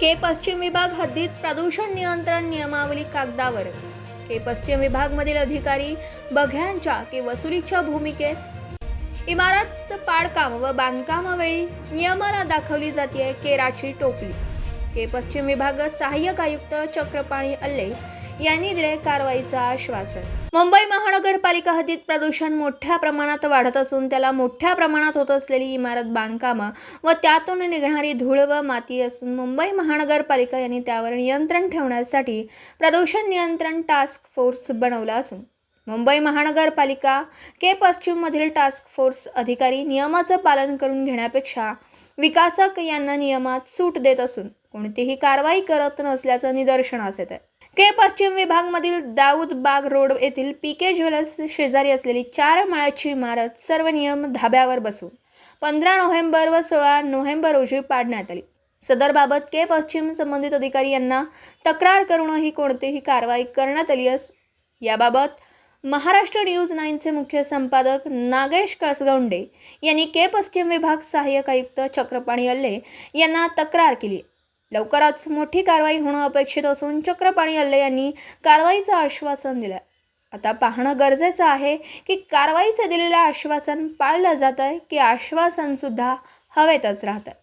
के पश्चिम विभाग हद्दीत प्रदूषण नियंत्रण नियमावली कागदावरच. के पश्चिम विभागमधील अधिकारी बघ्यांच्या की वसुलीच्या भूमिकेत इमारत पाडकाम व बांधकामावेळी नियमाला दाखवली जाते केराची टोपली. के पश्चिम विभाग सहाय्यक आयुक्त चक्रपाणी अल्ले यांनी दिले कारवाईचं आश्वासन. मुंबई महानगरपालिका हद्दीत प्रदूषण मोठ्या प्रमाणात वाढत असून त्याला मोठ्या प्रमाणात होत असलेली इमारत बांधकामं व त्यातून निघणारी धूळ व माती असून मुंबई महानगरपालिका यांनी त्यावर नियंत्रण ठेवण्यासाठी प्रदूषण नियंत्रण टास्क फोर्स बनवला असून मुंबई महानगरपालिका के पश्चिममधील टास्क फोर्स अधिकारी नियमाचं पालन करून घेण्यापेक्षा विकासक यांना नियमात सूट देत असून कोणतीही कारवाई करत नसल्याचं निदर्शनास येत आहे के पश्चिम विभागमधील दाऊद बाग रोड येथील पी के ज्वेलर्स शेजारी असलेली चार माळ्याची इमारत सर्व नियम धाब्यावर बसून पंधरा नोव्हेंबर व सोळा नोव्हेंबर रोजी पाडण्यात आली. सदरबाबत के पश्चिम संबंधित अधिकारी यांना तक्रार करूनही कोणतीही कारवाई करण्यात आली अस याबाबत महाराष्ट्र न्यूज नाईनचे मुख्य संपादक नागेश कळसगौंडे यांनी के पश्चिम विभाग सहाय्यक आयुक्त चक्रपाणी अल्ले यांना तक्रार केली. लवकरच मोठी कारवाई होणं अपेक्षित असून चक्रपाणी अल्ले यांनी कारवाईचं आश्वासन दिलं आता पाहणं गरजेचं आहे की कारवाईचं दिलेलं आश्वासन पाळलं जातं आहे की आश्वासनसुद्धा हवेतच राहतं